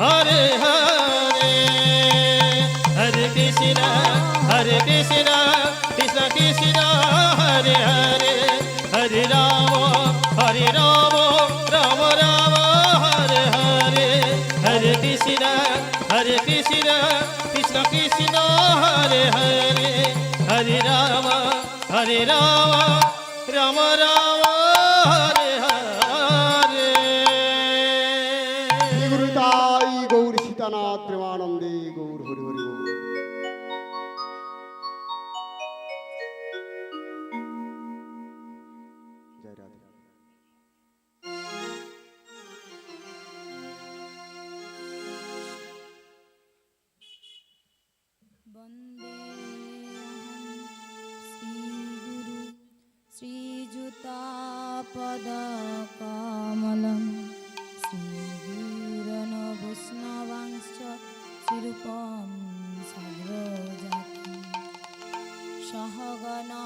হরি কৃষ্ণ, হরে কৃষ্ণ কৃষ্ণ কৃষ্ণ, হরে হরে। হরে রাম হরে রাম রাম রাম, হরে হরে। শ্রী গুরু তাই গৌর সীতানাথ প্রেমানন্দে গৌর হরি হরি। গৌর श्रीगुरु श्रीयुतापदकमलं श्रीगुरन वैष्णवांश्च शिरूपं साग्रजाति सहगना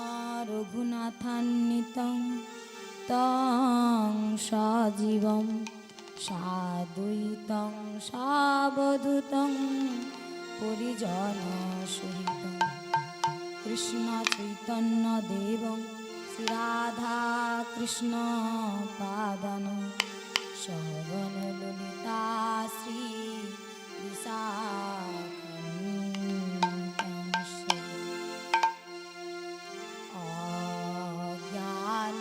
रघुनाथान्वितं तं सजीवं साद्वैतं सावधूतं পরিজন সহিত। কৃষ্ণ চৈতন্য দেব শ্রী রাধা কৃষ্ণ পাদন। সগন ললিতা শ্রী বিশাখান্বিতাংশ। অজ্ঞান